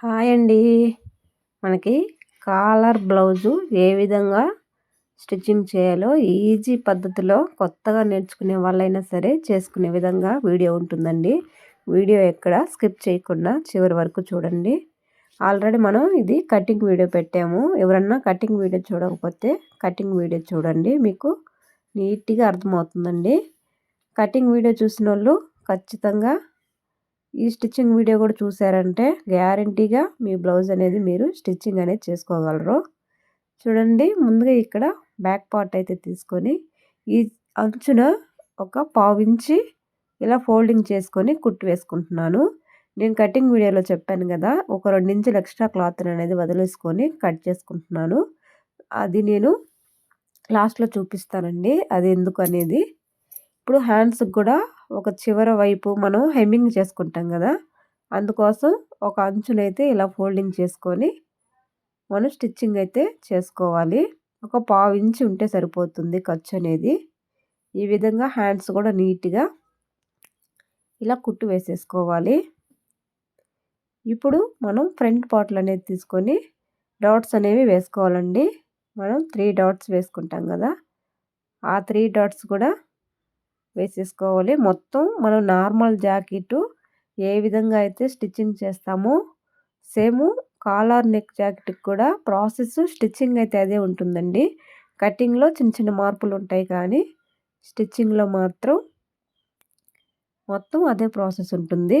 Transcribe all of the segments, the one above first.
Hi అండి. మనకి caller blouse ఏ విధంగా స్టిచ్చింగ్ చేయాలో ఈజీ పద్ధతిలో కొత్తగా నేర్చుకునే వాళ్ళైనా సరే చేసుకునే విధంగా వీడియో ఉంటుందండి. వీడియో ఎక్కడ స్కిప్ చేయకుండా చివరి వరకు చూడండి. ఆల్రెడీ మనం ఇది కటింగ్ వీడియో పెట్టాము. ఎవరన్నా కటింగ్ వీడియో చూడకపోతే కటింగ్ వీడియో చూడండి. మీకు నీట్గా అర్థమవుతుందండి. కటింగ్ వీడియో చూసిన వాళ్ళు ఖచ్చితంగా ఈ స్టిచ్చింగ్ వీడియో కూడా చూసారంటే గ్యారంటీగా మీ బ్లౌజ్ అనేది మీరు స్టిచ్చింగ్ అనేది చేసుకోగలరు. చూడండి ముందుగా ఇక్కడ బ్యాక్ పార్ట్ అయితే తీసుకొని ఈ అంచున ఒక పావించి ఇలా ఫోల్డింగ్ చేసుకొని కుట్టు వేసుకుంటున్నాను. నేను కటింగ్ వీడియోలో చెప్పాను కదా ఒక రెండు ఇంచులు ఎక్స్ట్రా క్లాత్ అనేది వదిలేసుకొని కట్ చేసుకుంటున్నాను. అది నేను లాస్ట్లో చూపిస్తానండి అది ఎందుకు అనేది. ఇప్పుడు హ్యాండ్స్కి కూడా ఒక చివర వైపు మనం హెమ్మింగ్ చేసుకుంటాం కదా అందుకోసం ఒక అంచునైతే ఇలా ఫోల్డింగ్ చేసుకొని మనం స్టిచ్చింగ్ అయితే చేసుకోవాలి. ఒక పావు ఇంచు ఉంటే సరిపోతుంది ఖర్చు అనేది. ఈ విధంగా హ్యాండ్స్ కూడా నీట్గా ఇలా కుట్టు వేసేసుకోవాలి. ఇప్పుడు మనం ఫ్రంట్ పార్ట్లు అనేది తీసుకొని డాట్స్ అనేవి వేసుకోవాలండి. మనం త్రీ డాట్స్ వేసుకుంటాం కదా ఆ త్రీ డాట్స్ కూడా వేసేసుకోవాలి. మొత్తం మనం నార్మల్ జాకెట్ ఏ విధంగా అయితే స్టిచ్చింగ్ చేస్తామో సేమ్ కాలర్ నెక్ జాకెట్కి కూడా ప్రాసెస్ స్టిచ్చింగ్ అయితే అదే ఉంటుందండి. కటింగ్లో చిన్న చిన్న మార్పులు ఉంటాయి కానీ స్టిచ్చింగ్లో మాత్రం మొత్తం అదే ప్రాసెస్ ఉంటుంది.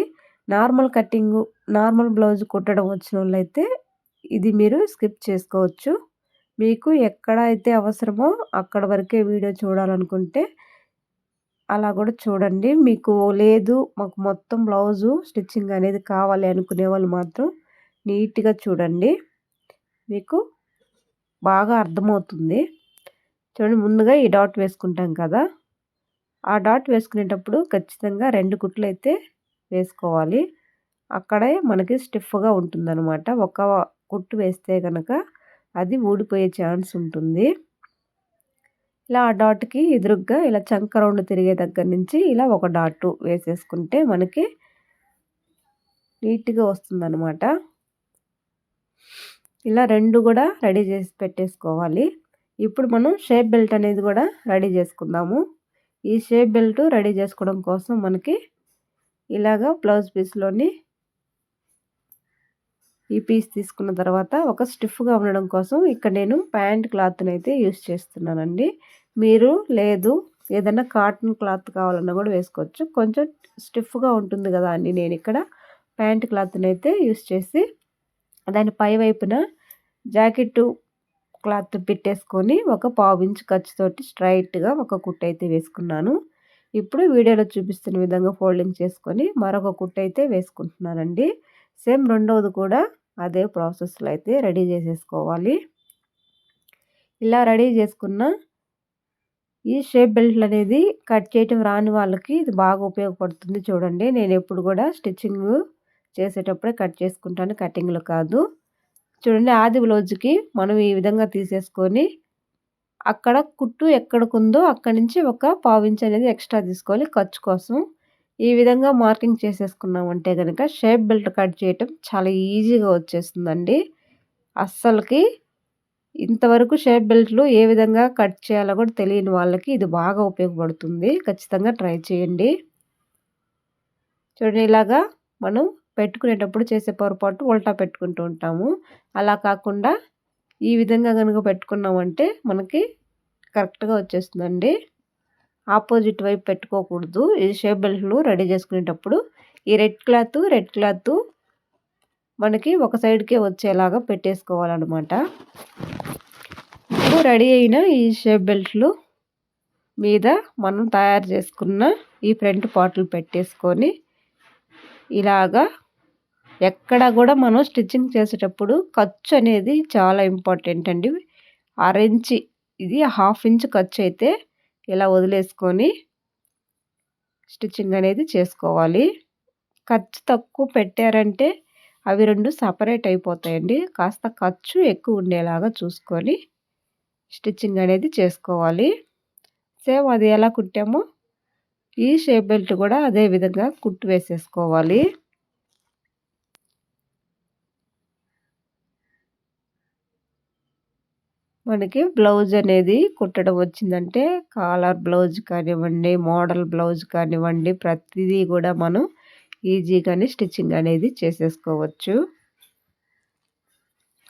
నార్మల్ కటింగ్ నార్మల్ బ్లౌజ్ కుట్టడం వచ్చిన వాళ్ళైతే ఇది మీరు స్కిప్ చేసుకోవచ్చు. మీకు ఎక్కడ అయితే అవసరమో అక్కడ వరకే వీడియో చూడాలనుకుంటే అలా కూడా చూడండి. మీకు లేదు మాకు మొత్తం బ్లౌజు స్టిచ్చింగ్ అనేది కావాలి అనుకునే వాళ్ళు మాత్రం నీట్గా చూడండి. మీకు బాగా అర్థమవుతుంది. చూడండి ముందుగా ఈ డాట్ వేసుకుంటాం కదా. ఆ డాట్ వేసుకునేటప్పుడు ఖచ్చితంగా రెండు కుట్లు అయితే వేసుకోవాలి. అక్కడే మనకి స్టిఫ్గా ఉంటుందన్నమాట. ఒక కుట్టు వేస్తే కనుక అది ఊడిపోయే ఛాన్స్ ఉంటుంది. ఇలా ఆ డాట్కి ఎదురుగ్గా ఇలా చంక రౌండ్ తిరిగే దగ్గర నుంచి ఇలా ఒక డాట్ వేసేసుకుంటే మనకి నీట్గా వస్తుందన్నమాట. ఇలా రెండు కూడా రెడీ చేసి పెట్టేసుకోవాలి. ఇప్పుడు మనం షేప్ బెల్ట్ అనేది కూడా రెడీ చేసుకుందాము. ఈ షేప్ బెల్ట్ రెడీ చేసుకోవడం కోసం మనకి ఇలాగా బ్లౌజ్ పీస్లోని ఈ పీస్ తీసుకున్న తర్వాత ఒక స్టిఫ్గా ఉండడం కోసం ఇక్కడ నేను ప్యాంట్ క్లాత్ని అయితే యూస్ చేస్తున్నానండి. మీరు లేదు ఏదైనా కాటన్ క్లాత్ కావాలన్నా కూడా వేసుకోవచ్చు. కొంచెం స్టిఫ్గా ఉంటుంది కదా అని నేను ఇక్కడ ప్యాంట్ క్లాత్ని అయితే యూస్ చేసి దాని పై వైపున జాకెట్ క్లాత్ పెట్టేసుకొని ఒక పావు ఇంచు ఖర్చుతోటి స్ట్రైట్గా ఒక కుట్ట అయితే వేసుకున్నాను. ఇప్పుడు వీడియోలో చూపిస్తున్న విధంగా ఫోల్డింగ్ చేసుకొని మరొక కుట్ట అయితే వేసుకుంటున్నానండి. సేమ్ రెండవది కూడా అదే ప్రాసెస్లో అయితే రెడీ చేసేసుకోవాలి. ఇలా రెడీ చేసుకున్న ఈ షేప్ బెల్ట్లు అనేది కట్ చేయటం రాని వాళ్ళకి ఇది బాగా ఉపయోగపడుతుంది చూడండి. నేను ఎప్పుడు కూడా స్టిచ్చింగ్ చేసేటప్పుడే కట్ చేసుకుంటాను కటింగ్లో కాదు. చూడండి ఆది బ్లౌజ్కి మనం ఈ విధంగా తీసేసుకొని అక్కడ కుట్టు ఎక్కడికుందో అక్కడి నుంచి ఒక పావించి అనేది ఎక్స్ట్రా తీసుకోవాలి ఖర్చు కోసం. ఈ విధంగా మార్కింగ్ చేసేసుకున్నామంటే కనుక షేప్ బెల్ట్ కట్ చేయటం చాలా ఈజీగా వచ్చేస్తుందండి. అస్సలకి ఇంతవరకు షేప్ బెల్ట్లు ఏ విధంగా కట్ చేయాలో కూడా తెలియని వాళ్ళకి ఇది బాగా ఉపయోగపడుతుంది. ఖచ్చితంగా ట్రై చేయండి. చూడండి ఇలాగా మనం పెట్టుకునేటప్పుడు చేసే పొరపాటు ఉల్టా పెట్టుకుంటూ ఉంటాము. అలా కాకుండా ఈ విధంగా కనుక పెట్టుకున్నామంటే మనకి కరెక్ట్గా వచ్చేస్తుందండి. ఆపోజిట్ వైపు పెట్టుకోకూడదు. ఈ షేప్ బెల్ట్లు రెడీ చేసుకునేటప్పుడు ఈ రెడ్ క్లాత్ రెడ్ క్లాత్ మనకి ఒక సైడ్కే వచ్చేలాగా పెట్టేసుకోవాలన్నమాట. ఇప్పుడు రెడీ అయిన ఈ షేప్ బెల్ట్లు మీద మనం తయారు చేసుకున్న ఈ ఫ్రంట్ పార్ట్లు పెట్టేసుకొని ఇలాగా ఎక్కడ కూడా మనం స్టిచ్చింగ్ చేసేటప్పుడు ఖర్చు అనేది చాలా ఇంపార్టెంట్ అండి. అరెంచి ఇది హాఫ్ ఇంచ్ ఖర్చు అయితే ఇలా వదిలేసుకొని స్టిచ్చింగ్ అనేది చేసుకోవాలి. ఖర్చు తక్కువ పెట్టారంటే అవి రెండు సపరేట్ అయిపోతాయండి. కాస్త ఖర్చు ఎక్కువ ఉండేలాగా చూసుకొని స్టిచ్చింగ్ అనేది చేసుకోవాలి. సేమ్ అది ఎలా కుట్టామో ఈ షేప్ బెల్ట్ కూడా అదే విధంగా కుట్టు వేసేసుకోవాలి. మనకి బ్లౌజ్ అనేది కుట్టడం వచ్చిందంటే కాలర్ బ్లౌజ్ కానివ్వండి మోడల్ బ్లౌజ్ కానివ్వండి ప్రతిదీ కూడా మనం ఈజీగానే స్టిచ్చింగ్ అనేది చేసేసుకోవచ్చు.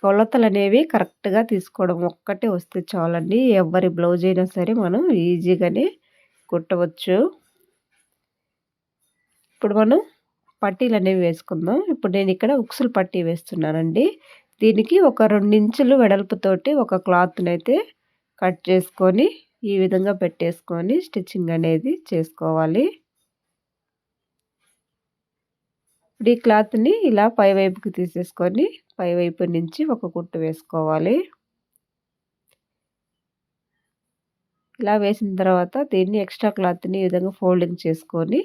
కొలతలు అనేవి కరెక్ట్గా తీసుకోవడం ఒక్కటే వస్తే చాలండి. ఎవరి బ్లౌజ్ అయినా సరే మనం ఈజీగానే కుట్టవచ్చు. ఇప్పుడు మనం పట్టీలు అనేవి వేసుకుందాం. ఇప్పుడు నేను ఇక్కడ ఉక్సులు పట్టీ వేస్తున్నానండి. దీనికి ఒక ఇంచులు వెడల్పుతోటి ఒక క్లాత్ని అయితే కట్ చేసుకొని ఈ విధంగా పెట్టేసుకొని స్టిచ్చింగ్ అనేది చేసుకోవాలి. ఇప్పుడు ఈ క్లాత్ని ఇలా పైవైపుకి తీసేసుకొని పైవైపు నుంచి ఒక కుట్టు వేసుకోవాలి. ఇలా వేసిన తర్వాత దీన్ని ఎక్స్ట్రా క్లాత్ని ఈ విధంగా ఫోల్డింగ్ చేసుకొని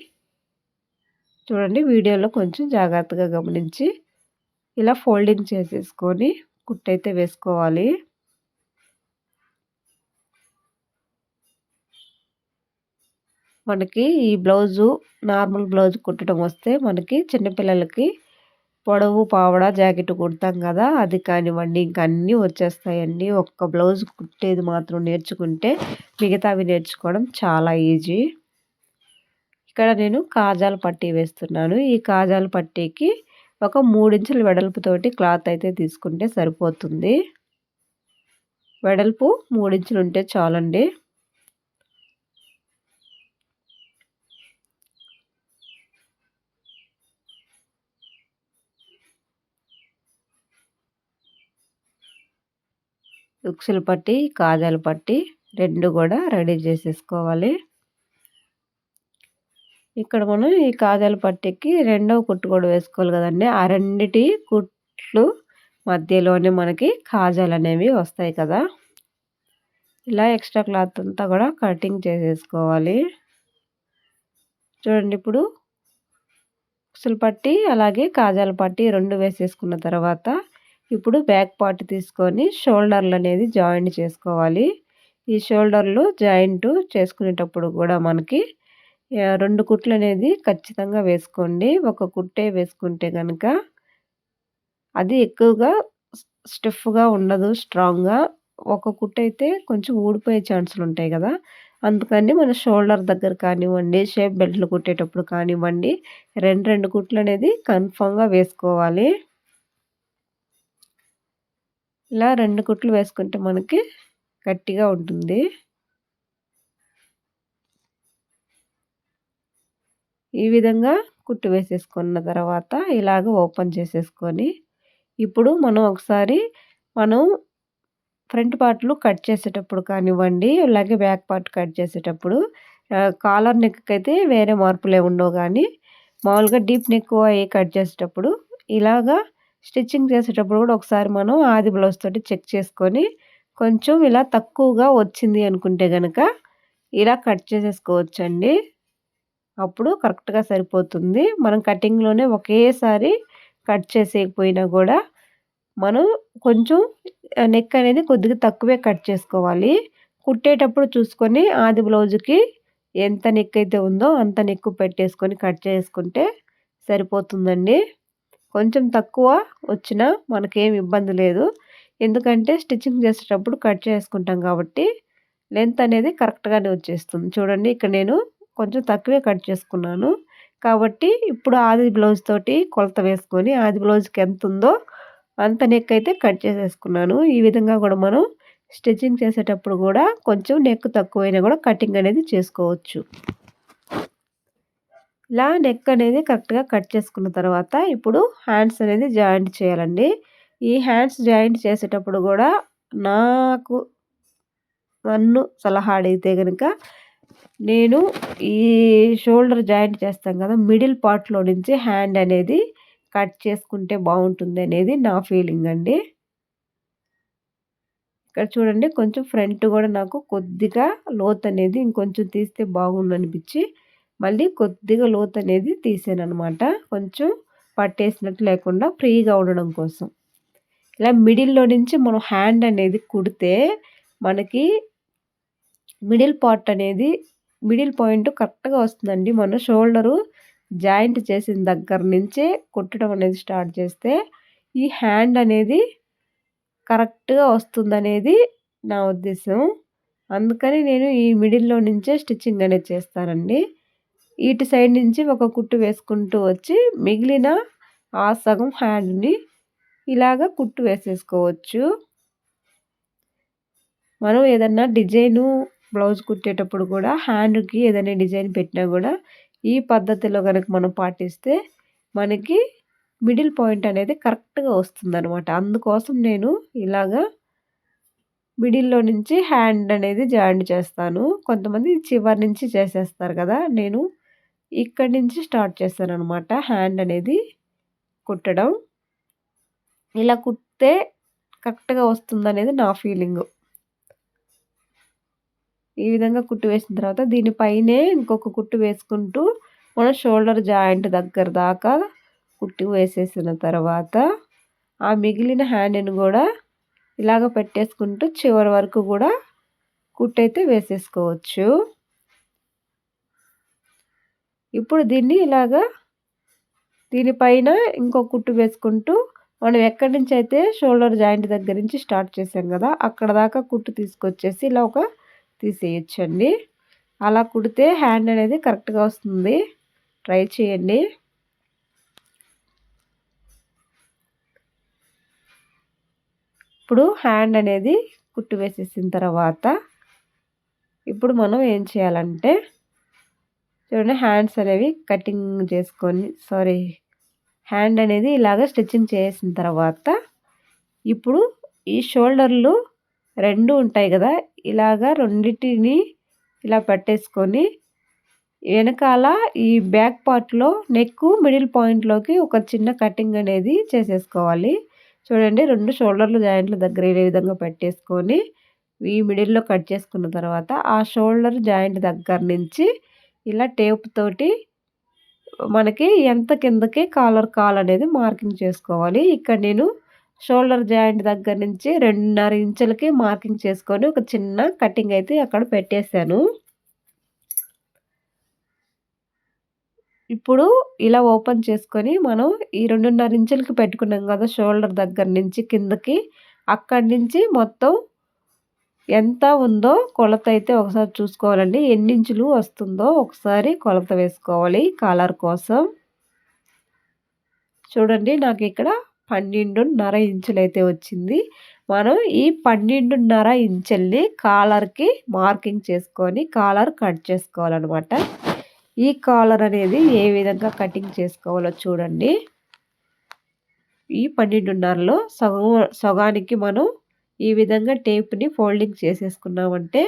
చూడండి వీడియోలో కొంచెం జాగ్రత్తగా గమనించి ఇలా ఫోల్డింగ్ చేసేసుకొని కుట్టయితే వేసుకోవాలి. మనకి ఈ బ్లౌజు నార్మల్ బ్లౌజ్ కుట్టడం వస్తే మనకి చిన్నపిల్లలకి పొడవు పావడ జాకెట్ కుడతాం కదా అది కానివ్వండి ఇంకా అన్నీ వచ్చేస్తాయండి. ఒక్క బ్లౌజ్ కుట్టేది మాత్రం నేర్చుకుంటే మిగతావి నేర్చుకోవడం చాలా ఈజీ. ఇక్కడ నేను కాజాల పట్టీ వేస్తున్నాను. ఈ కాజాల పట్టీకి ఒక మూడించుల వెడల్పుతోటి క్లాత్ అయితే తీసుకుంటే సరిపోతుంది. వెడల్పు మూడించులు ఉంటే చాలండి. ఉక్సులు పట్టి కాజాలు పట్టి రెండు కూడా రెడీ చేసేసుకోవాలి. ఇక్కడ మనం ఈ కాజాల పట్టికి రెండవ కుట్టు కూడా వేసుకోవాలి కదండి. ఆ రెండిటి కుట్లు మధ్యలోనే మనకి కాజాలు అనేవి వస్తాయి కదా. ఇలా ఎక్స్ట్రా క్లాత్ అంతా కూడా కటింగ్ చేసేసుకోవాలి. చూడండి ఇప్పుడు ఉసులు పట్టి అలాగే కాజాల పట్టి రెండు వేసేసుకున్న తర్వాత ఇప్పుడు బ్యాక్ పార్ట్ తీసుకొని షోల్డర్లు అనేది జాయింట్ చేసుకోవాలి. ఈ షోల్డర్లు జాయింట్ చేసుకునేటప్పుడు కూడా మనకి రెండు కుట్లు అనేది ఖచ్చితంగా వేసుకోండి. ఒక కుట్టే వేసుకుంటే కనుక అది ఎక్కువగా స్టిఫ్గా ఉండదు స్ట్రాంగ్గా. ఒక కుట్టు అయితే కొంచెం ఊడిపోయే ఛాన్సులు ఉంటాయి కదా. అందుకని మన షోల్డర్ దగ్గర కానివ్వండి షేప్ బెల్ట్లు కుట్టేటప్పుడు కానివ్వండి రెండు రెండు కుట్లు అనేది కన్ఫామ్గా వేసుకోవాలి. ఇలా రెండు కుట్లు వేసుకుంటే మనకి గట్టిగా ఉంటుంది. ఈ విధంగా కుట్టు వేసేసుకున్న తర్వాత ఇలాగ ఓపెన్ చేసేసుకొని ఇప్పుడు మనం ఒకసారి మనం ఫ్రంట్ పార్ట్లు కట్ చేసేటప్పుడు కానివ్వండి అలాగే బ్యాక్ పార్ట్ కట్ చేసేటప్పుడు కాలర్ నెక్కి అయితే వేరే మార్పులే ఉండవు కానీ మామూలుగా డీప్ నెక్ అవి కట్ చేసేటప్పుడు ఇలాగా స్టిచ్చింగ్ చేసేటప్పుడు కూడా ఒకసారి మనం ఆది బ్లౌజ్ తోటి చెక్ చేసుకొని కొంచెం ఇలా తక్కువగా వచ్చింది అనుకుంటే కనుక ఇలా కట్ చేసేసుకోవచ్చండి. అప్పుడు కరెక్ట్గా సరిపోతుంది. మనం కటింగ్లోనే ఒకేసారి కట్ చేసేయకపోయినా కూడా మనం కొంచెం నెక్ అనేది కొద్దిగా తక్కువే కట్ చేసుకోవాలి. కుట్టేటప్పుడు చూసుకొని ఆది బ్లౌజ్కి ఎంత నెక్ అయితే ఉందో అంత నెక్ పెట్టేసుకొని కట్ చేసుకుంటే సరిపోతుందండి. కొంచెం తక్కువ వచ్చినా మనకేం ఇబ్బంది లేదు. ఎందుకంటే స్టిచ్చింగ్ చేసేటప్పుడు కట్ చేసుకుంటాం కాబట్టి లెంత్ అనేది కరెక్ట్గానే వచ్చేస్తుంది. చూడండి ఇక్కడ నేను కొంచెం తక్కువే కట్ చేసుకున్నాను. కాబట్టి ఇప్పుడు ఆది బ్లౌజ్ తోటి కొలత వేసుకొని ఆది బ్లౌజ్కి ఎంత ఉందో అంత నెక్ అయితే కట్ చేసేసుకున్నాను. ఈ విధంగా కూడా మనం స్టిచ్చింగ్ చేసేటప్పుడు కూడా కొంచెం నెక్ తక్కువైనా కూడా కటింగ్ అనేది చేసుకోవచ్చు. ఇలా నెక్ అనేది కరెక్ట్గా కట్ చేసుకున్న తర్వాత ఇప్పుడు హ్యాండ్స్ అనేది జాయింట్ చేయాలండి. ఈ హ్యాండ్స్ జాయింట్ చేసేటప్పుడు కూడా నాకు నన్ను సలహా అడిగితే కనుక నేను ఈ షోల్డర్ జాయింట్ చేస్తాం కదా మిడిల్ పార్ట్లో నుంచి హ్యాండ్ అనేది కట్ చేసుకుంటే బాగుంటుంది అనేది నా ఫీలింగ్ అండి. ఇక్కడ చూడండి కొంచెం ఫ్రంట్ కూడా నాకు కొద్దిగా లోత్ అనేది ఇంకొంచెం తీస్తే బాగుండు అనిపించి మళ్ళీ కొద్దిగా లోత్ అనేది తీసాను అనమాట కొంచెం పట్టేసినట్టు లేకుండా ఫ్రీగా ఉండడం కోసం. ఇలా మిడిల్లో నుంచి మనం హ్యాండ్ అనేది కుడితే మనకి మిడిల్ పార్ట్ అనేది మిడిల్ పాయింట్ కరెక్ట్గా వస్తుందండి. మన షోల్డరు జాయింట్ చేసిన దగ్గర నుంచే కుట్టడం అనేది స్టార్ట్ చేస్తే ఈ హ్యాండ్ అనేది కరెక్ట్గా వస్తుందనేది నా ఉద్దేశం. అందుకని నేను ఈ మిడిల్లో నుంచే స్టిచ్చింగ్ అనేది చేస్తానండి. ఇటు సైడ్ నుంచి ఒక కుట్టు వేసుకుంటూ వచ్చి మిగిలిన ఆ సగం హ్యాండ్ని ఇలాగ కుట్టు వేసేసుకోవచ్చు. మనం ఏదన్నా డిజైను బ్లౌజ్ కుట్టేటప్పుడు కూడా హ్యాండ్కి ఏదైనా డిజైన్ పెట్టినా కూడా ఈ పద్ధతిలో కనుక మనం పాటిస్తే మనకి మిడిల్ పాయింట్ అనేది కరెక్ట్గా వస్తుంది అనమాట అందుకోసం నేను ఇలాగా మిడిల్లో నుంచి హ్యాండ్ అనేది జాయింట్ చేస్తాను. కొంతమంది చివరి నుంచి చేసేస్తారు కదా నేను ఇక్కడి నుంచి స్టార్ట్ చేస్తాను అనమాట హ్యాండ్ అనేది కుట్టడం. ఇలా కుట్టితే కరెక్ట్గా వస్తుంది అనేది నా ఫీలింగు. ఈ విధంగా కుట్టు వేసిన తర్వాత దీనిపైనే ఇంకొక కుట్టు వేసుకుంటూ మన షోల్డర్ జాయింట్ దగ్గర దాకా కుట్టు వేసేసిన తర్వాత ఆ మిగిలిన హ్యాండ్ని కూడా ఇలాగ పెట్టేసుకుంటూ చివరి వరకు కూడా కుట్టయితే వేసేసుకోవచ్చు. ఇప్పుడు దీన్ని ఇలాగా దీనిపైన ఇంకో కుట్టు వేసుకుంటూ మనం ఎక్కడి నుంచి అయితే షోల్డర్ జాయింట్ దగ్గర నుంచి స్టార్ట్ చేసాం కదా అక్కడ దాకా కుట్టు తీసుకొచ్చేసి ఇలా ఒక తీసేయచ్చండి అలా కుడితే హ్యాండ్ అనేది కరెక్ట్గా వస్తుంది. ట్రై చేయండి. ఇప్పుడు హ్యాండ్ అనేది కుట్టు వేసేసిన తర్వాత ఇప్పుడు మనం ఏం చేయాలంటే చూడండి హ్యాండ్స్ అనేవి కటింగ్ చేసుకొని సారీ హ్యాండ్ అనేది ఇలాగ స్టిచ్చింగ్ చేసిన తర్వాత ఇప్పుడు ఈ షోల్డర్లు రెండు ఉంటాయి కదా ఇలాగ రెండింటిని ఇలా పెట్టేసుకొని వెనకాల ఈ బ్యాక్ పార్ట్లో నెక్ మిడిల్ పాయింట్లోకి ఒక చిన్న కటింగ్ అనేది చేసేసుకోవాలి. చూడండి రెండు షోల్డర్లు జాయింట్ల దగ్గర ఏ విధంగా పెట్టేసుకొని ఈ మిడిల్లో కట్ చేసుకున్న తర్వాత ఆ షోల్డర్ జాయింట్ దగ్గర నుంచి ఇలా టేప్ తోటి మనకి ఎంత కిందకి కాలర్ కాల్ అనేది మార్కింగ్ చేసుకోవాలి. ఇక్కడ నేను షోల్డర్ జాయింట్ దగ్గర నుంచి రెండున్నర ఇంచులకి మార్కింగ్ చేసుకొని ఒక చిన్న కటింగ్ అయితే అక్కడ పెట్టేశాను. ఇప్పుడు ఇలా ఓపెన్ చేసుకొని మనం ఈ రెండున్నర ఇంచులకి పెట్టుకున్నాం కదా షోల్డర్ దగ్గర నుంచి కిందకి అక్కడి నుంచి మొత్తం ఎంత ఉందో కొలత అయితే ఒకసారి చూసుకోవాలండి. ఎన్ని ఇంచులు వస్తుందో ఒకసారి కొలత వేసుకోవాలి కాలర్ కోసం. చూడండి నాకు ఇక్కడ పన్నెండున్నర ఇంచులు అయితే వచ్చింది. మనం ఈ పన్నెండున్నర ఇంచుల్ని కాలర్కి మార్కింగ్ చేసుకొని కాలర్ కట్ చేసుకోవాలన్నమాట. ఈ కాలర్ అనేది ఏ విధంగా కటింగ్ చేసుకోవాలో చూడండి. ఈ పన్నెండున్నరలో సగం సగానికి మనం ఈ విధంగా టేప్ని ఫోల్డింగ్ చేసేసుకున్నామంటే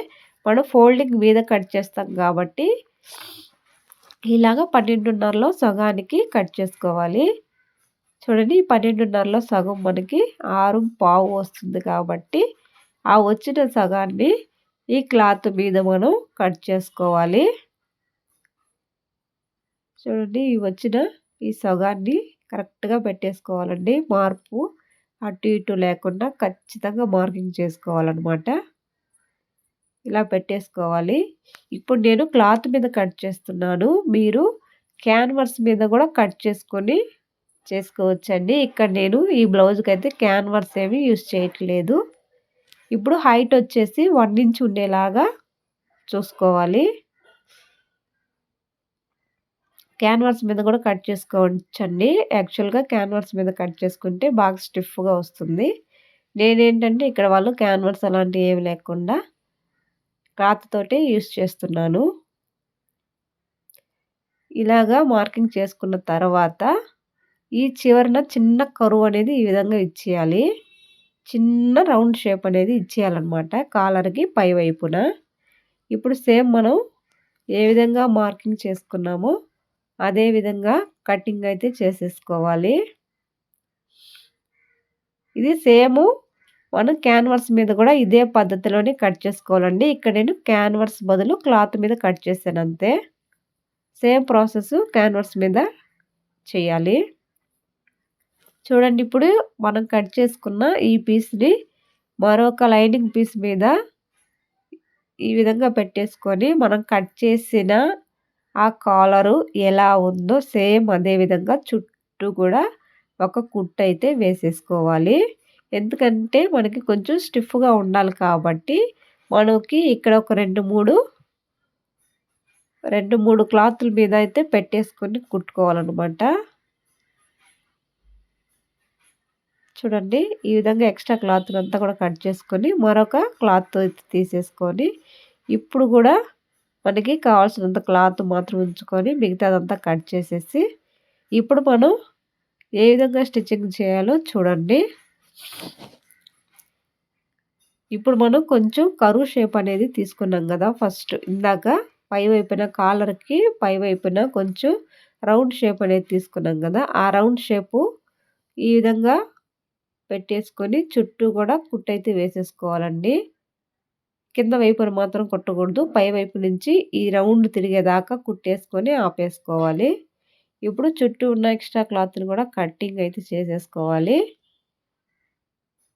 మనం ఫోల్డింగ్ మీద కట్ చేస్తాం కాబట్టి ఇలాగ పన్నెండున్నరలో సగానికి కట్ చేసుకోవాలి. చూడండి పన్నెండున్నరలో సగం మనకి ఆరు పావు వస్తుంది కాబట్టి ఆ వచ్చిన సగాన్ని ఈ క్లాత్ మీద మనం కట్ చేసుకోవాలి. చూడండి ఈ వచ్చిన ఈ సగాన్ని కరెక్ట్గా పెట్టేసుకోవాలండి. మార్పు అటు ఇటు లేకుండా ఖచ్చితంగా మార్కింగ్ చేసుకోవాలన్నమాట. ఇలా పెట్టేసుకోవాలి. ఇప్పుడు నేను క్లాత్ మీద కట్ చేస్తున్నాను. మీరు క్యాన్వర్స్ మీద కూడా కట్ చేసుకొని చేసుకోవచ్చండి. ఇక్కడ నేను ఈ బ్లౌజ్కి అయితే క్యాన్వర్స్ ఏమి యూస్ చేయట్లేదు. ఇప్పుడు హైట్ వచ్చేసి వన్ ఇంచ్ ఉండేలాగా చూసుకోవాలి. క్యాన్వర్స్ మీద కూడా కట్ చేసుకోవచ్చండి. యాక్చువల్గా క్యాన్వర్స్ మీద కట్ చేసుకుంటే బాగా స్టిఫ్గా వస్తుంది. నేనేంటంటే ఇక్కడ వాళ్ళు క్యాన్వర్స్ అలాంటివి ఏమి లేకుండా క్లాత్ తోటే యూస్ చేస్తున్నాను. ఇలాగా మార్కింగ్ చేసుకున్న తర్వాత ఈ చివరన చిన్న కరువు అనేది ఈ విధంగా ఇచ్చేయాలి. చిన్న రౌండ్ షేప్ అనేది ఇచ్చేయాలన్నమాట కాలర్కి పై వైపున. ఇప్పుడు సేమ్ మనం ఏ విధంగా మార్కింగ్ చేసుకున్నామో అదే విధంగా కటింగ్ అయితే చేసేసుకోవాలి. ఇది సేము మనం క్యాన్వర్స్ మీద కూడా ఇదే పద్ధతిలోనే కట్ చేసుకోవాలండి. ఇక్కడ నేను క్యాన్వర్స్ బదులు క్లాత్ మీద కట్ చేశాను అంతే. సేమ్ ప్రాసెస్ క్యాన్వర్స్ మీద చేయాలి. చూడండి ఇప్పుడు మనం కట్ చేసుకున్న ఈ పీస్ని మరొక లైనింగ్ పీస్ మీద ఈ విధంగా పెట్టేసుకొని మనం కట్ చేసిన ఆ కాలరు ఎలా ఉందో సేమ్ అదే విధంగా చుట్టూ కూడా ఒక కుట్ అయితే వేసేసుకోవాలి. ఎందుకంటే మనకి కొంచెం స్టిఫ్గా ఉండాలి కాబట్టి మనకి ఇక్కడ ఒక రెండు మూడు రెండు మూడు క్లాతుల మీద అయితే పెట్టేసుకొని కుట్టుకోవాలన్నమాట. చూడండి ఈ విధంగా ఎక్స్ట్రా క్లాత్ అంతా కూడా కట్ చేసుకొని మరొక క్లాత్ తీసేసుకొని ఇప్పుడు కూడా మనకి కావాల్సినంత క్లాత్ మాత్రం ఉంచుకొని మిగతాదంతా కట్ చేసేసి ఇప్పుడు మనం ఏ విధంగా స్టిచ్చింగ్ చేయాలో చూడండి. ఇప్పుడు మనం కొంచెం కరువు షేప్ అనేది తీసుకున్నాం కదా ఫస్ట్ ఇందాక పై వైపున కాలర్కి పై వైపున కొంచెం రౌండ్ షేప్ అనేది తీసుకున్నాం కదా ఆ రౌండ్ షేపు ఈ విధంగా పెట్టేసుకొని చుట్టూ కూడా కుట్టయితే వేసేసుకోవాలండి. కింద వైపున మాత్రం కుట్టకూడదు. పై వైపు నుంచి ఈ రౌండ్ తిరిగేదాకా కుట్టేసుకొని ఆపేసుకోవాలి. ఇప్పుడు చుట్టూ ఉన్న ఎక్స్ట్రా క్లాత్ని కూడా కట్టింగ్ అయితే చేసేసుకోవాలి.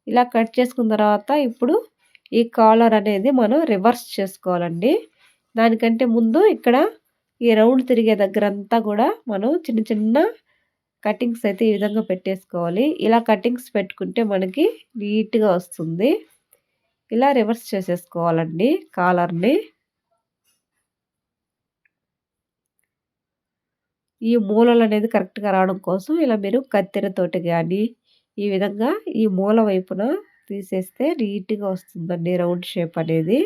ఇలా కట్ చేసుకున్న తర్వాత ఇప్పుడు ఈ కాలర్ అనేది మనం రివర్స్ చేసుకోవాలండి. దానికంటే ముందు ఇక్కడ ఈ రౌండ్ తిరిగే దగ్గర అంతా కూడా మనం చిన్న చిన్న కటింగ్స్ అయితే ఈ విధంగా పెట్టేసుకోవాలి. ఇలా కటింగ్స్ పెట్టుకుంటే మనకి నీట్గా వస్తుంది. ఇలా రివర్స్ చేసేసుకోవాలండి కాలర్ని. ఈ మూలలు అనేది కరెక్ట్గా రావడం కోసం ఇలా మీరు కత్తెరతోటి కానీ ఈ విధంగా ఈ మూల వైపున తీసేస్తే నీట్గా వస్తుందండి రౌండ్ షేప్ అనేది.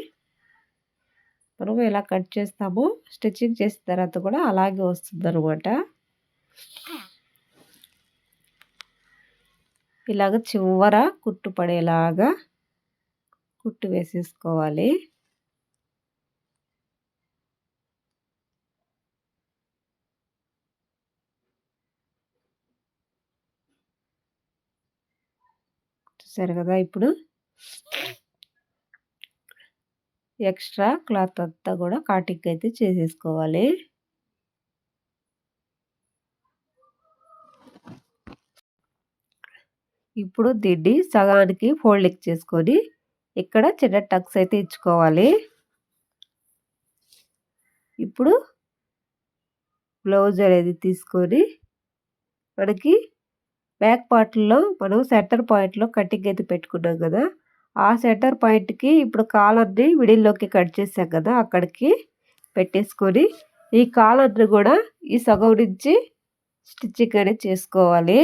మనం ఎలా కట్ చేస్తామో స్టిచ్చింగ్ చేసిన తర్వాత కూడా అలాగే వస్తుంది అనమాట ఇలాగ చివర కుట్టు పడేలాగా కుట్టు వేసేసుకోవాలి. చూసారు కదా ఇప్పుడు ఎక్స్ట్రా క్లాత్ అంతా కూడా కాటిక్ అయితే చేసేసుకోవాలి. ఇప్పుడు దీన్ని సగానికి ఫోల్డింగ్ చేసుకొని ఇక్కడ చిన్న టక్స్ అయితే ఇచ్చుకోవాలి. ఇప్పుడు బ్లౌజ్ అనేది తీసుకొని మనకి బ్యాక్ పార్ట్లో మనం సెంటర్ పాయింట్లో కటింగ్ అయితే పెట్టుకున్నాం కదా ఆ సెంటర్ పాయింట్కి ఇప్పుడు కాలర్ని మిడిల్లోకి కట్ చేసాం కదా అక్కడికి పెట్టేసుకొని ఈ కాలర్ని కూడా ఈ సగం నుంచి స్టిచ్చింగ్ అనేది చేసుకోవాలి.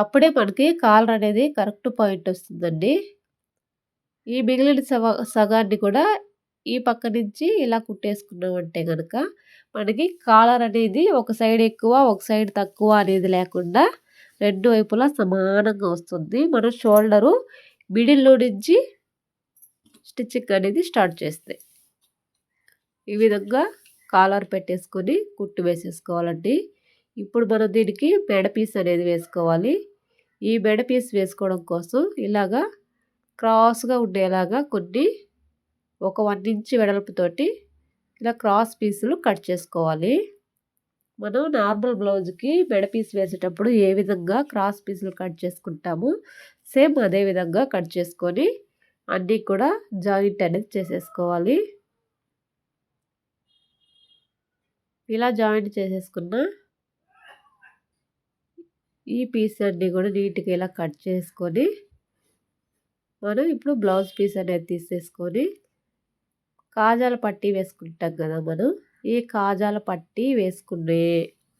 అప్పుడే మనకి కాలర్ అనేది కరెక్ట్ పాయింట్ వస్తుందండి. ఈ మిగిలిన సగ సగాన్ని కూడా ఈ పక్క నుంచి ఇలా కుట్టేసుకున్నామంటే కనుక మనకి కాలర్ అనేది ఒక సైడ్ ఎక్కువ ఒక సైడ్ తక్కువ అనేది లేకుండా రెండు వైపులా సమానంగా వస్తుంది. మన షోల్డరు మిడిల్లో నుంచి స్టిచ్చింగ్ అనేది స్టార్ట్ చేస్తాయి ఈ విధంగా కాలర్ పెట్టేసుకొని కుట్టు వేసేసుకోవాలండి. ఇప్పుడు మనం దీనికి బెడ పీస్ అనేది వేసుకోవాలి. ఈ బెడ పీస్ వేసుకోవడం కోసం ఇలాగా క్రాస్గా ఉండేలాగా కొన్ని ఒక వన్ ఇంచ్ వెడల్పుతోటి ఇలా క్రాస్ పీసులు కట్ చేసుకోవాలి. మనం నార్మల్ బ్లౌజ్కి మెడ పీస్ వేసేటప్పుడు ఏ విధంగా క్రాస్ పీసులు కట్ చేసుకుంటాము సేమ్ అదే విధంగా కట్ చేసుకొని అన్నీ కూడా జాయింట్ అనేది చేసేసుకోవాలి. ఇలా జాయింట్ చేసేసుకున్న ఈ పీస్ అన్నీ కూడా నీట్గా ఇలా కట్ చేసుకొని మనం ఇప్పుడు బ్లౌజ్ పీస్ అనేది తీసేసుకొని కాజాల పట్టీ వేసుకుంటాం కదా మనం ఈ కాజాల పట్టీ వేసుకునే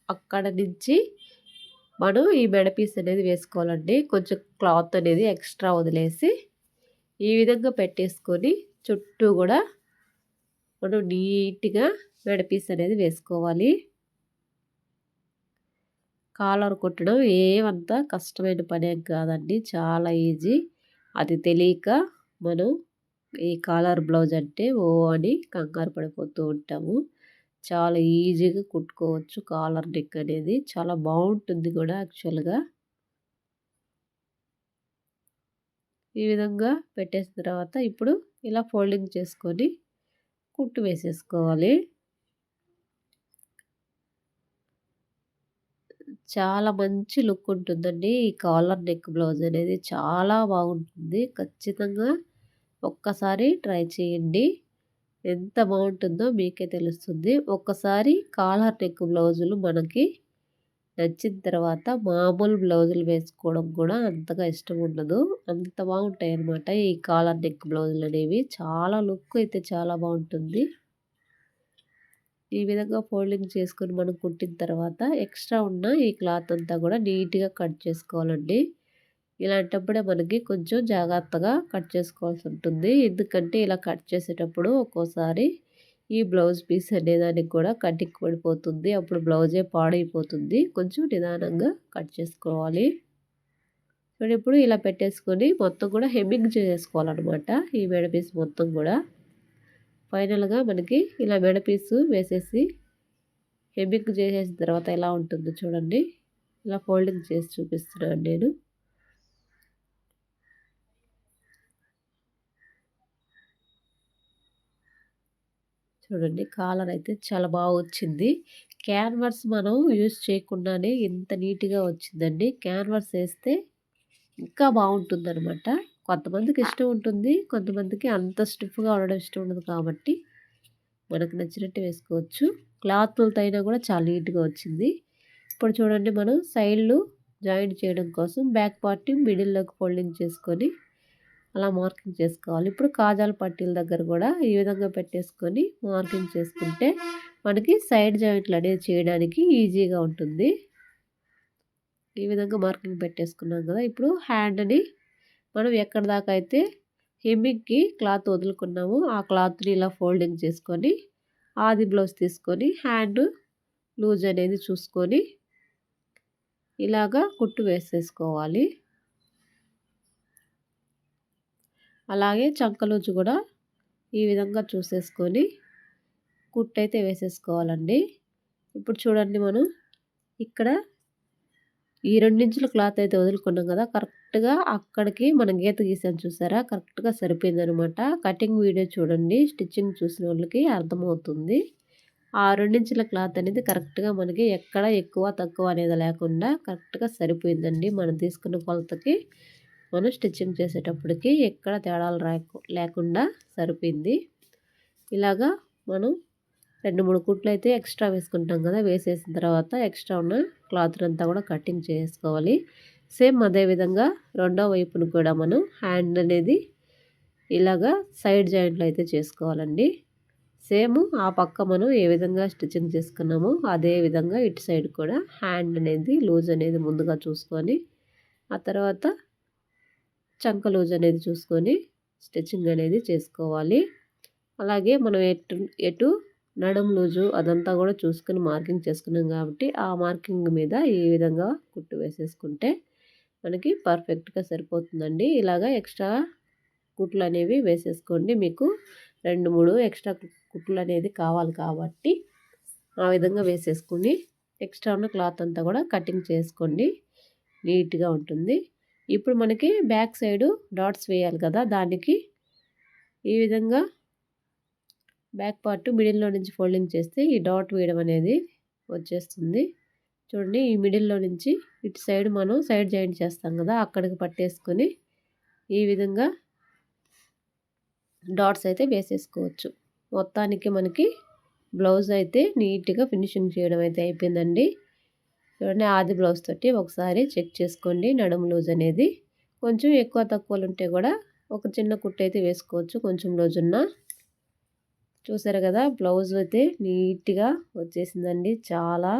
అక్కడ నుంచి మనం ఈ మెడ పీస్ అనేది వేసుకోవాలండి. కొంచెం క్లాత్ అనేది ఎక్స్ట్రా వదిలేసి ఈ విధంగా పెట్టేసుకొని చుట్టూ కూడా మనం నీట్గా మెడ పీస్ అనేది వేసుకోవాలి. కాలర్ కుట్టడం ఏమంత కష్టమైన పనేం కాదండి. చాలా ఈజీ. అది తెలియక మనం ఈ కాలర్ బ్లౌజ్ అంటే ఓ అని కంగారు పడిపోతూ ఉంటాము. చాలా ఈజీగా కుట్టుకోవచ్చు కాలర్ నెక్ అనేది. చాలా బాగుంటుంది కూడా యాక్చువల్గా. ఈ విధంగా పెట్టేసిన తర్వాత ఇప్పుడు ఇలా ఫోల్డింగ్ చేసుకొని కుట్టు వేసేసుకోవాలి. చాలా మంచి లుక్ ఉంటుందండి ఈ కాలర్ నెక్ బ్లౌజ్ అనేది చాలా బాగుంటుంది. ఖచ్చితంగా ఒక్కసారి ట్రై చేయండి. ఎంత బాగుంటుందో మీకే తెలుస్తుంది. ఒక్కసారి కాలర్ నెక్ బ్లౌజులు మనకి నచ్చిన తర్వాత మామూలు బ్లౌజులు వేసుకోవడం కూడా అంతగా ఇష్టం ఉండదు అంత బాగుంటాయి అన్నమాట ఈ కాలర్ నెక్ బ్లౌజులు అనేవి చాలా లుక్ అయితే చాలా బాగుంటుంది. ఈ విధంగా ఫోల్డింగ్ చేసుకొని మనం కుట్టిన తర్వాత ఎక్స్ట్రా ఉన్న ఈ క్లాత్ అంతా కూడా నీట్గా కట్ చేసుకోవాలండి. ఇలాంటప్పుడే మనకి కొంచెం జాగ్రత్తగా కట్ చేసుకోవాల్సి ఉంటుంది. ఎందుకంటే ఇలా కట్ చేసేటప్పుడు ఒక్కోసారి ఈ బ్లౌజ్ పీస్ అనేదానికి కూడా కటింగ్ పడిపోతుంది. అప్పుడు బ్లౌజే పాడైపోతుంది. కొంచెం నిదానంగా కట్ చేసుకోవాలి. ఇప్పుడు ఇలా పెట్టేసుకొని మొత్తం కూడా హెమ్మింగ్ చేసుకోవాలన్నమాట. ఈ మెడ పీస్ మొత్తం కూడా ఫైనల్గా మనకి ఇలా మెడ పీసు వేసేసి హెమ్మింగ్ చేసేసిన తర్వాత ఎలా ఉంటుందో చూడండి. ఇలా ఫోల్డింగ్ చేసి చూపిస్తున్నాను నేను. చూడండి కాలర్ అయితే చాలా బాగా వచ్చింది. క్యాన్వర్స్ మనం యూజ్ చేయకుండానే ఇంత నీట్గా వచ్చిందండి. క్యాన్వర్స్ వేస్తే ఇంకా బాగుంటుంది అనమాట కొంతమందికి ఇష్టం ఉంటుంది. కొంతమందికి అంత స్టిఫ్గా ఉండడం ఇష్టం ఉండదు కాబట్టి మనకు నచ్చినట్టు వేసుకోవచ్చు. క్లాత్లతో అయినా కూడా చాలా నీట్గా వచ్చింది. ఇప్పుడు చూడండి మనం సైడ్లు జాయింట్ చేయడం కోసం బ్యాక్ పార్టీ మిడిల్లోకి ఫోల్డింగ్ చేసుకొని అలా మార్కింగ్ చేసుకోవాలి. ఇప్పుడు కాజాల పట్టీల దగ్గర కూడా ఈ విధంగా పెట్టేసుకొని మార్కింగ్ చేసుకుంటే మనకి సైడ్ జాయింట్లు అనేది చేయడానికి ఈజీగా ఉంటుంది. ఈ విధంగా మార్కింగ్ పెట్టేసుకున్నాం కదా. ఇప్పుడు హ్యాండ్ని మనం ఎక్కడ దాకా అయితే హెమ్మింగ్కి క్లాత్ వదులుకున్నాము ఆ క్లాత్ని ఇలా ఫోల్డింగ్ చేసుకొని ఆది బ్లౌజ్ తీసుకొని హ్యాండ్ లూజ్ అనేది చూసుకొని ఇలాగా కుట్టు వేసేసుకోవాలి. అలాగే చంకలూజు కూడా ఈ విధంగా చూసేసుకొని కుట్టయితే వేసేసుకోవాలండి. ఇప్పుడు చూడండి మనం ఇక్కడ ఈ రెండించుల క్లాత్ అయితే వదులుకున్నాం కదా! కరెక్ట్గా అక్కడికి మనం గీత గీసాను చూసారా? కరెక్ట్గా సరిపోయిందనమాట కటింగ్ వీడియో చూడండి. స్టిచ్చింగ్ చూసిన వాళ్ళకి అర్థమవుతుంది. ఆ రెండించుల క్లాత్ అనేది కరెక్ట్గా మనకి ఎక్కడ ఎక్కువ తక్కువ అనేది లేకుండా కరెక్ట్గా సరిపోయిందండి. మనం తీసుకున్న కొలతకి మనం స్టిచ్చింగ్ చేసేటప్పటికి ఎక్కడ తేడాలు లేకుండా సరిపోయింది. ఇలాగా మనం రెండు మూడు కుట్లు అయితే ఎక్స్ట్రా వేసుకుంటాం కదా! వేసేసిన తర్వాత ఎక్స్ట్రా ఉన్న క్లాత్ అంతా కూడా కటింగ్ చేసుకోవాలి. సేమ్ అదేవిధంగా రెండో వైపును కూడా మనం హ్యాండ్ అనేది ఇలాగా సైడ్ జాయింట్లు అయితే చేసుకోవాలండి. సేమ్ ఆ పక్క మనం ఏ విధంగా స్టిచ్చింగ్ చేసుకున్నామో అదే విధంగా ఇటు సైడ్ కూడా హ్యాండ్ అనేది లూజ్ అనేది ముందుగా చూసుకొని ఆ తర్వాత చంక లూజ్ అనేది చూసుకొని స్టిచ్చింగ్ అనేది చేసుకోవాలి. అలాగే మనం ఎటు ఎటు నడుము లూజు అదంతా కూడా చూసుకుని మార్కింగ్ చేసుకున్నాం కాబట్టి ఆ మార్కింగ్ మీద ఈ విధంగా కుట్టు వేసేసుకుంటే మనకి పర్ఫెక్ట్గా సరిపోతుందండి. ఇలాగా ఎక్స్ట్రా కుట్లు అనేవి వేసేసుకోండి. మీకు రెండు మూడు ఎక్స్ట్రా కుట్లు అనేది కావాలి కాబట్టి ఆ విధంగా వేసేసుకుని ఎక్స్ట్రా ఉన్న క్లాత్ అంతా కూడా కటింగ్ చేసుకోండి. నీట్గా ఉంటుంది. ఇప్పుడు మనకి బ్యాక్ సైడు డాట్స్ వేయాలి కదా దానికి ఈ విధంగా బ్యాక్ పార్ట్ మిడిల్లో నుంచి ఫోల్డింగ్ చేస్తే ఈ డాట్ వేయడం అనేది వచ్చేస్తుంది. చూడండి ఈ మిడిల్లో నుంచి ఇటు సైడ్ మనం సైడ్ జాయింట్ చేస్తాం కదా అక్కడికి పట్టేసుకొని ఈ విధంగా డాట్స్ అయితే వేసేసుకోవచ్చు. మొత్తానికి మనకి బ్లౌజ్ అయితే నీట్గా ఫినిషింగ్ చేయడం అయితే అయిపోయిందండి. చూడండి ఆది బ్లౌజ్ తోటి ఒకసారి చెక్ చేసుకోండి నడుము లూజ్ అనేది. కొంచెం ఎక్కువ తక్కువలు ఉంటే కూడా ఒక చిన్న కుట్టు అయితే వేసుకోవచ్చు కొంచెం రోజున్నా చూసారు కదా బ్లౌజ్ అయితే నీట్గా వచ్చేసిందండి. చాలా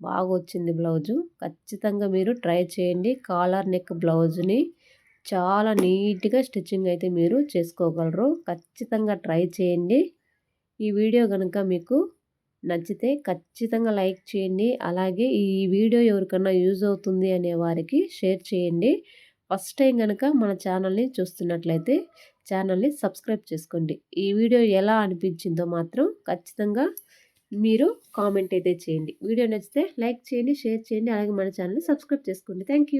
బాగా వచ్చింది బ్లౌజు. ఖచ్చితంగా మీరు ట్రై చేయండి. కాలర్ నెక్ బ్లౌజ్ని చాలా నీట్గా స్టిచ్చింగ్ అయితే మీరు చేసుకోగలరు. ఖచ్చితంగా ట్రై చేయండి. ఈ వీడియో కనుక మీకు నచ్చితే ఖచ్చితంగా లైక్ చేయండి. అలాగే ఈ వీడియో ఎవరికన్నా యూజ్ అవుతుంది అనే వారికి షేర్ చేయండి. ఫస్ట్ టైం కనుక మన ఛానల్ని చూస్తున్నట్లయితే ఛానల్ని సబ్స్క్రైబ్ చేసుకోండి. ఈ వీడియో ఎలా అనిపించిందో మాత్రం ఖచ్చితంగా మీరు కామెంట్ అయితే చేయండి. వీడియో నచ్చితే లైక్ చేయండి షేర్ చేయండి అలాగే మన ఛానల్ని సబ్స్క్రైబ్ చేసుకోండి. థ్యాంక్